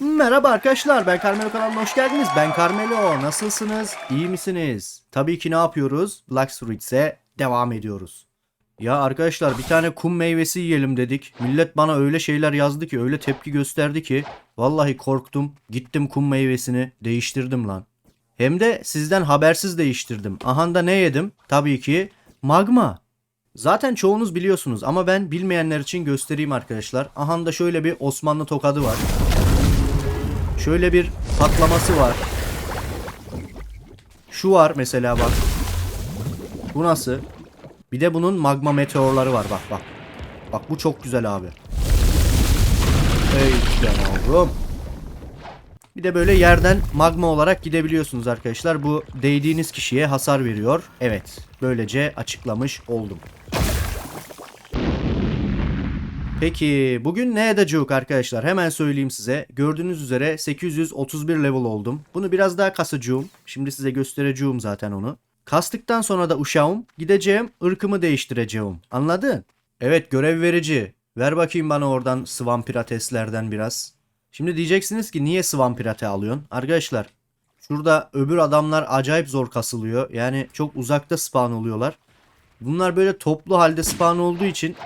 Merhaba arkadaşlar ben Carmelo kanalına hoş geldiniz. Ben Carmelo. Nasılsınız? İyi misiniz? Tabii ki ne yapıyoruz? Black Fruits'e devam ediyoruz. Ya arkadaşlar bir tane kum meyvesi yiyelim dedik. Millet bana öyle şeyler yazdı ki öyle tepki gösterdi ki. Vallahi korktum. Gittim kum meyvesini değiştirdim lan. Hem de sizden habersiz değiştirdim. Aha da ne yedim? Tabii ki magma. Zaten çoğunuz biliyorsunuz ama ben bilmeyenler için göstereyim arkadaşlar. Aha da şöyle bir Osmanlı tokadı var. Şöyle bir patlaması var. Şu var mesela bak. Bu nasıl? Bir de bunun magma meteorları var bak bak. Bak bu çok güzel abi. Ey yavrum. Bir de böyle yerden magma olarak gidebiliyorsunuz arkadaşlar. Bu değdiğiniz kişiye hasar veriyor. Evet. Böylece açıklamış oldum. Peki bugün ne edeceğiz arkadaşlar? Hemen söyleyeyim size. Gördüğünüz üzere 831 level oldum. Bunu biraz daha kasacağım. Şimdi size göstereceğim zaten onu. Kastıktan sonra da uşağım gideceğim ırkımı değiştireceğim. Anladın? Evet görev verici. Ver bakayım bana oradan Swan Pirateslerden biraz. Şimdi diyeceksiniz ki niye Swan Pirate alıyorsun? Arkadaşlar şurada öbür adamlar acayip zor kasılıyor. Yani çok uzakta spawn oluyorlar. Bunlar böyle toplu halde spawn olduğu için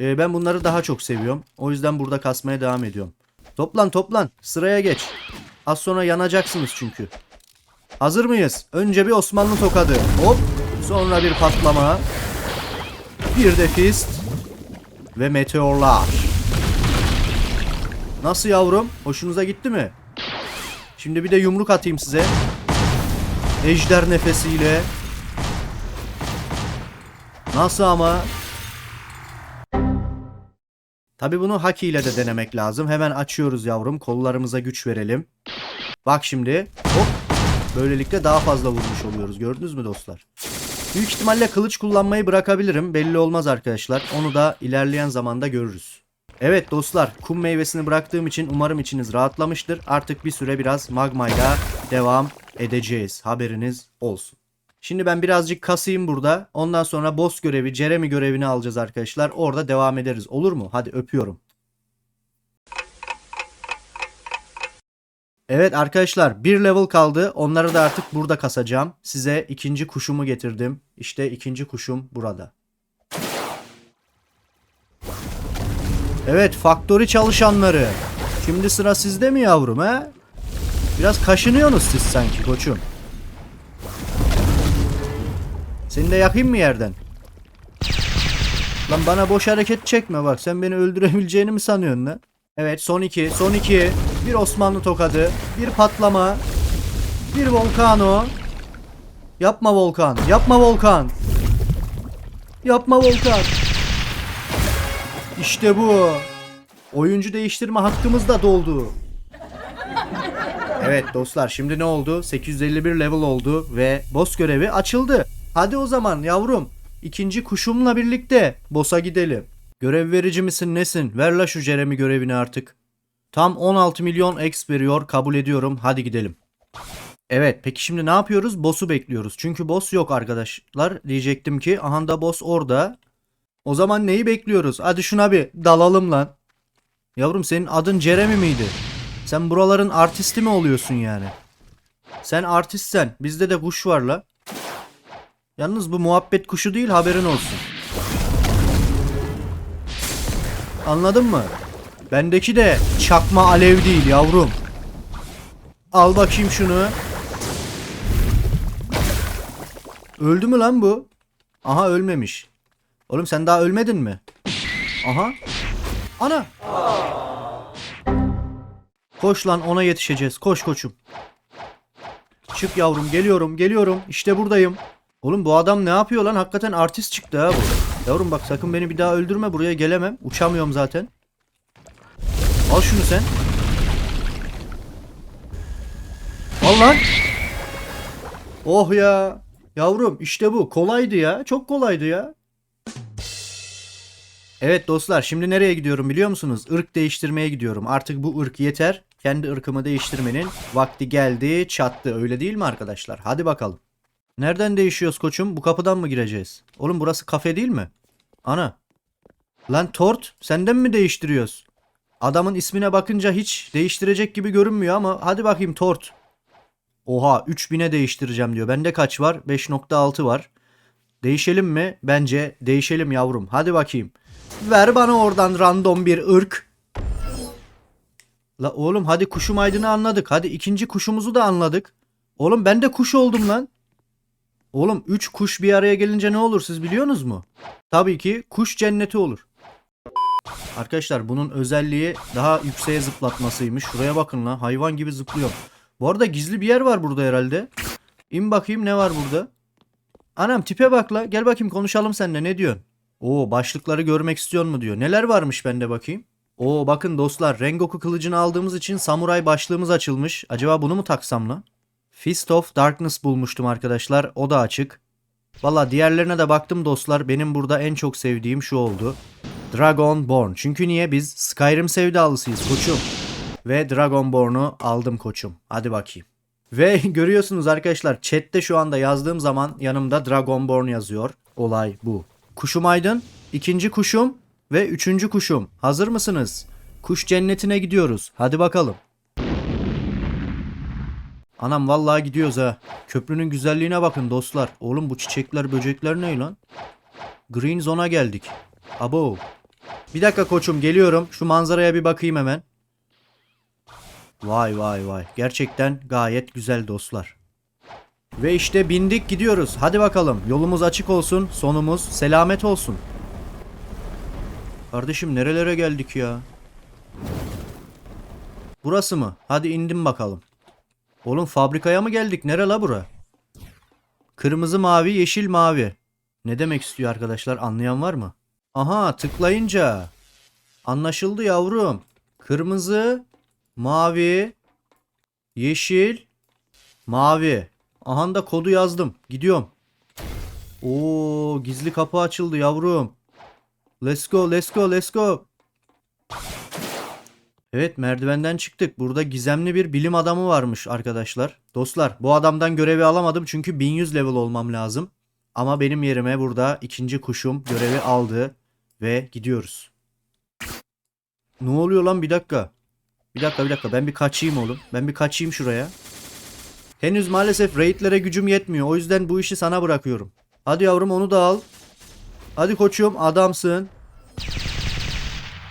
ee, ben bunları daha çok seviyorum. O yüzden burada kasmaya devam ediyorum. Toplan toplan. Sıraya geç. Az sonra yanacaksınız çünkü. Hazır mıyız? Önce bir Osmanlı tokadı. Hop. Sonra bir patlama. Bir de fist. Ve meteorlar. Nasıl yavrum? Hoşunuza gitti mi? Şimdi bir de yumruk atayım size. Ejder nefesiyle. Nasıl ama? Tabi bunu haki ile de denemek lazım. Hemen açıyoruz yavrum. Kollarımıza güç verelim. Bak şimdi. Hop. Böylelikle daha fazla vurmuş oluyoruz. Gördünüz mü dostlar? Büyük ihtimalle kılıç kullanmayı bırakabilirim. Belli olmaz arkadaşlar. Onu da ilerleyen zamanda görürüz. Evet dostlar kum meyvesini bıraktığım için umarım içiniz rahatlamıştır. Artık bir süre biraz magmayla devam edeceğiz. Haberiniz olsun. Şimdi ben birazcık kasayım burada. Ondan sonra boss görevi, Jeremy görevini alacağız arkadaşlar. Orada devam ederiz. Olur mu? Hadi öpüyorum. Evet arkadaşlar bir level kaldı. Onları da artık burada kasacağım. Size ikinci kuşumu getirdim. İşte ikinci kuşum burada. Evet Factory çalışanları. Şimdi sıra sizde mi yavrum he? Biraz kaşınıyorsunuz siz sanki koçum. Seni de yakayım mı yerden? Lan bana boş hareket çekme bak. Sen beni öldürebileceğini mi sanıyorsun lan? Evet son iki. Son iki. Bir Osmanlı tokadı. Bir patlama. Bir volkano. Yapma volkan. Yapma volkan. Yapma volkan. İşte bu. Oyuncu değiştirme hakkımız da doldu. Evet dostlar şimdi ne oldu? 851 level oldu ve boss görevi açıldı. Hadi o zaman yavrum. ikinci kuşumla birlikte boss'a gidelim. Görev verici misin nesin? Ver la şu Jeremy görevini artık. Tam 16 milyon X veriyor kabul ediyorum. Hadi gidelim. Evet peki şimdi ne yapıyoruz? Boss'u bekliyoruz. Çünkü boss yok arkadaşlar. Diyecektim ki aha da boss orada. O zaman neyi bekliyoruz? Hadi şuna bir dalalım lan. Yavrum senin adın Jeremy miydi? Sen buraların artisti mi oluyorsun yani? Sen artistsen bizde de kuş var la. Yalnız bu muhabbet kuşu değil haberin olsun. Anladın mı? Bendeki de çakma alev değil yavrum. Al bakayım şunu. Öldü mü lan bu? Aha ölmemiş. Oğlum sen daha ölmedin mi? Aha. Ana. Koş lan ona yetişeceğiz. Koş koçum. Çık yavrum geliyorum geliyorum. İşte buradayım. Oğlum bu adam ne yapıyor lan? Hakikaten artist çıktı ha bu. Yavrum bak sakın beni bir daha öldürme. Buraya gelemem. Uçamıyorum zaten. Al şunu sen. Al lan. Oh ya. Yavrum işte bu. Kolaydı ya. Çok kolaydı ya. Evet dostlar şimdi nereye gidiyorum biliyor musunuz? Irk değiştirmeye gidiyorum. Artık bu ırk yeter. Kendi ırkımı değiştirmenin vakti geldi çattı. Öyle değil mi arkadaşlar? Hadi bakalım. Nereden değişiyoruz koçum? Bu kapıdan mı gireceğiz? Oğlum burası kafe değil mi? Ana. Lan Tort senden mi değiştiriyoruz? Adamın ismine bakınca hiç değiştirecek gibi görünmüyor ama hadi bakayım Tort. Oha 3000'e değiştireceğim diyor. Bende kaç var? 5.6 var. Değişelim mi? Bence değişelim yavrum. Hadi bakayım. Ver bana oradan random bir ırk. La oğlum hadi kuşum aydını anladık. Hadi ikinci kuşumuzu da anladık. Oğlum ben de kuş oldum lan. Oğlum 3 kuş bir araya gelince ne olur siz biliyorsunuz mu? Tabii ki kuş cenneti olur. Arkadaşlar bunun özelliği daha yükseğe zıplatmasıymış. Şuraya bakın lan hayvan gibi zıplıyor. Bu arada gizli bir yer var burada herhalde. İn bakayım ne var burada. Anam tipe bak la. Gel bakayım konuşalım seninle ne diyorsun? Oo başlıkları görmek istiyor mu diyor. Neler varmış bende bakayım. Oo bakın dostlar Rengoku kılıcını aldığımız için samuray başlığımız açılmış. Acaba bunu mu taksam lan? Fist of Darkness bulmuştum arkadaşlar. O da açık. Valla diğerlerine de baktım dostlar. Benim burada en çok sevdiğim şu oldu. Dragonborn. Çünkü niye? Biz Skyrim sevdalısıyız koçum. Ve Dragonborn'u aldım koçum. Hadi bakayım. Ve görüyorsunuz arkadaşlar chatte şu anda yazdığım zaman yanımda Dragonborn yazıyor. Olay bu. Kuşum Aydın, ikinci kuşum ve üçüncü kuşum. Hazır mısınız? Kuş cennetine gidiyoruz. Hadi bakalım. Anam vallahi gidiyoruz ha. Köprünün güzelliğine bakın dostlar. Oğlum bu çiçekler böcekler ne lan? Green Zone'a geldik. Abo. Bir dakika koçum geliyorum. Şu manzaraya bir bakayım hemen. Vay vay vay. Gerçekten gayet güzel dostlar. Ve işte bindik gidiyoruz. Hadi bakalım. Yolumuz açık olsun. Sonumuz selamet olsun. Kardeşim nerelere geldik ya? Burası mı? Hadi indim bakalım. Oğlum fabrikaya mı geldik? Nere la bura? Kırmızı mavi yeşil mavi. Ne demek istiyor arkadaşlar anlayan var mı? Aha tıklayınca. Anlaşıldı yavrum. Kırmızı, mavi, yeşil, mavi. Aha da kodu yazdım. Gidiyorum. Oo gizli kapı açıldı yavrum. Let's go, let's go, let's go. Evet merdivenden çıktık. Burada gizemli bir bilim adamı varmış arkadaşlar. Dostlar bu adamdan görevi alamadım çünkü 1100 level olmam lazım. Ama benim yerime burada ikinci kuşum görevi aldı ve gidiyoruz. Ne oluyor lan bir dakika. Bir dakika bir dakika ben bir kaçayım oğlum. Ben bir kaçayım şuraya. Henüz maalesef raidlere gücüm yetmiyor. O yüzden bu işi sana bırakıyorum. Hadi yavrum onu da al. Hadi koçum adamsın.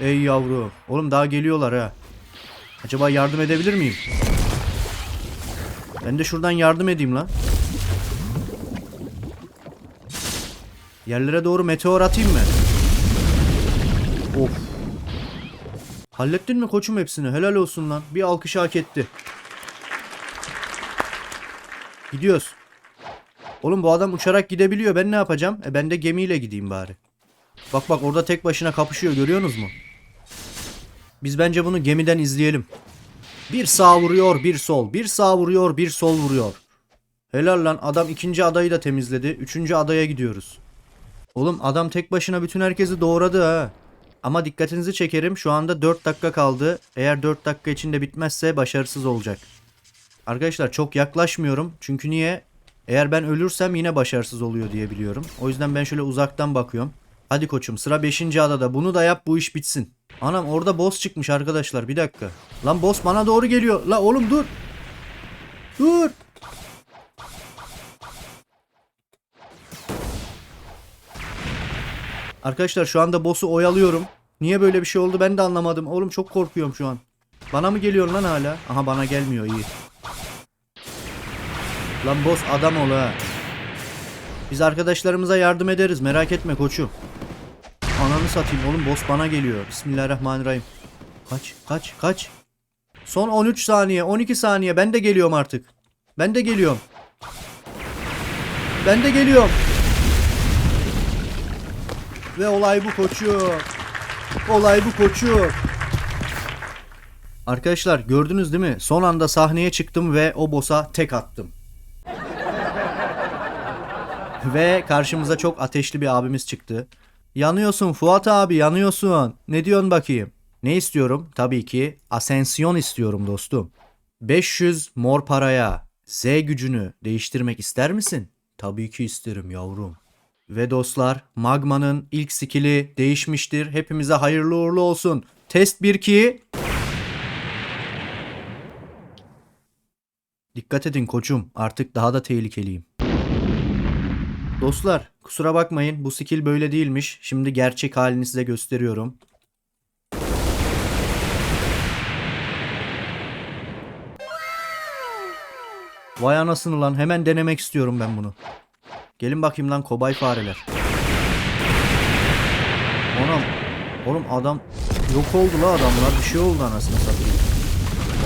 Ey yavrum. Oğlum daha geliyorlar ha. Acaba yardım edebilir miyim? Ben de şuradan yardım edeyim lan. Yerlere doğru meteor atayım mı? Of. Hallettin mi koçum hepsini? Helal olsun lan. Bir alkış hak etti. Gidiyoruz. Oğlum bu adam uçarak gidebiliyor. Ben ne yapacağım? E ben de gemiyle gideyim bari. Bak bak orada tek başına kapışıyor görüyorsunuz mu? Biz bence bunu gemiden izleyelim. Bir sağ vuruyor bir sol. Bir sağ vuruyor bir sol vuruyor. Helal lan adam ikinci adayı da temizledi. Üçüncü adaya gidiyoruz. Oğlum adam tek başına bütün herkesi doğradı ha. Ama dikkatinizi çekerim şu anda 4 dakika kaldı. Eğer 4 dakika içinde bitmezse başarısız olacak. Arkadaşlar çok yaklaşmıyorum. Çünkü niye? Eğer ben ölürsem yine başarısız oluyor diye biliyorum. O yüzden ben şöyle uzaktan bakıyorum. Hadi koçum sıra 5. adada. Bunu da yap bu iş bitsin. Anam orada boss çıkmış arkadaşlar. Bir dakika. Lan boss bana doğru geliyor. La oğlum dur. Dur. Arkadaşlar şu anda boss'u oyalıyorum. Niye böyle bir şey oldu ben de anlamadım. Oğlum çok korkuyorum şu an. Bana mı geliyor lan hala? Aha bana gelmiyor iyi. Lan boss adam ol ha. Biz arkadaşlarımıza yardım ederiz merak etme koçum. Ananı satayım oğlum boss bana geliyor. Bismillahirrahmanirrahim. Kaç kaç kaç. Son 13 saniye 12 saniye ben de geliyorum artık. Ben de geliyorum. Ben de geliyorum. Ve olay bu koçum. Olay bu koçum. Arkadaşlar gördünüz değil mi? Son anda sahneye çıktım ve o boss'a tek attım. Ve karşımıza çok ateşli bir abimiz çıktı. Yanıyorsun Fuat abi yanıyorsun. Ne diyorsun bakayım? Ne istiyorum? Tabii ki Ascension istiyorum dostum. 500 mor paraya Z gücünü değiştirmek ister misin? Tabii ki isterim yavrum. Ve dostlar Magma'nın ilk skill'i değişmiştir. Hepimize hayırlı uğurlu olsun. Test 1-2. Dikkat edin koçum. Artık daha da tehlikeliyim. Dostlar kusura bakmayın bu skill böyle değilmiş. Şimdi gerçek halini size gösteriyorum. Vay anasını lan hemen denemek istiyorum ben bunu. Gelin bakayım lan kobay fareler. Oğlum, oğlum adam yok oldu la adamlar bir şey oldu anasını satayım.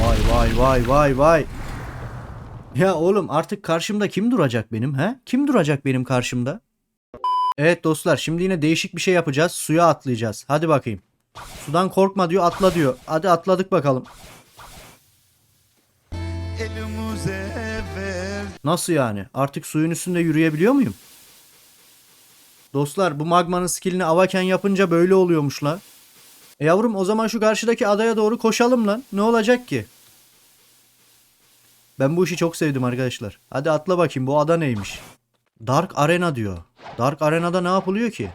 Vay vay vay vay vay. Ya oğlum artık karşımda kim duracak benim he? Kim duracak benim karşımda? Evet dostlar şimdi yine değişik bir şey yapacağız. Suya atlayacağız. Hadi bakayım. Sudan korkma diyor atla diyor. Hadi atladık bakalım. Nasıl yani? Artık suyun üstünde yürüyebiliyor muyum? Dostlar bu magmanın skillini avaken yapınca böyle oluyormuş lan. E yavrum o zaman şu karşıdaki adaya doğru koşalım lan. Ne olacak ki? Ben bu işi çok sevdim arkadaşlar. Hadi atla bakayım bu ada neymiş? Dark Arena diyor. Dark Arena'da ne yapılıyor ki?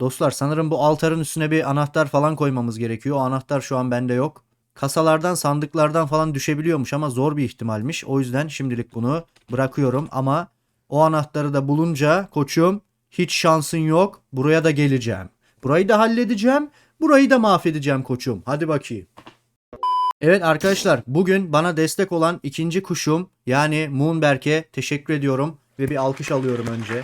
Dostlar sanırım bu altarın üstüne bir anahtar falan koymamız gerekiyor. O anahtar şu an bende yok. Kasalardan sandıklardan falan düşebiliyormuş ama zor bir ihtimalmiş. O yüzden şimdilik bunu bırakıyorum ama o anahtarı da bulunca koçum hiç şansın yok. Buraya da geleceğim. Burayı da halledeceğim. Burayı da mahvedeceğim koçum. Hadi bakayım. Evet arkadaşlar bugün bana destek olan ikinci kuşum yani Moonberg'e teşekkür ediyorum ve bir alkış alıyorum önce.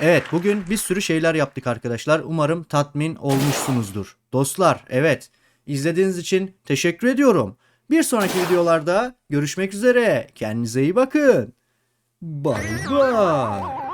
Evet bugün bir sürü şeyler yaptık arkadaşlar. Umarım tatmin olmuşsunuzdur. Dostlar evet izlediğiniz için teşekkür ediyorum. Bir sonraki videolarda görüşmek üzere. Kendinize iyi bakın. Bye bye.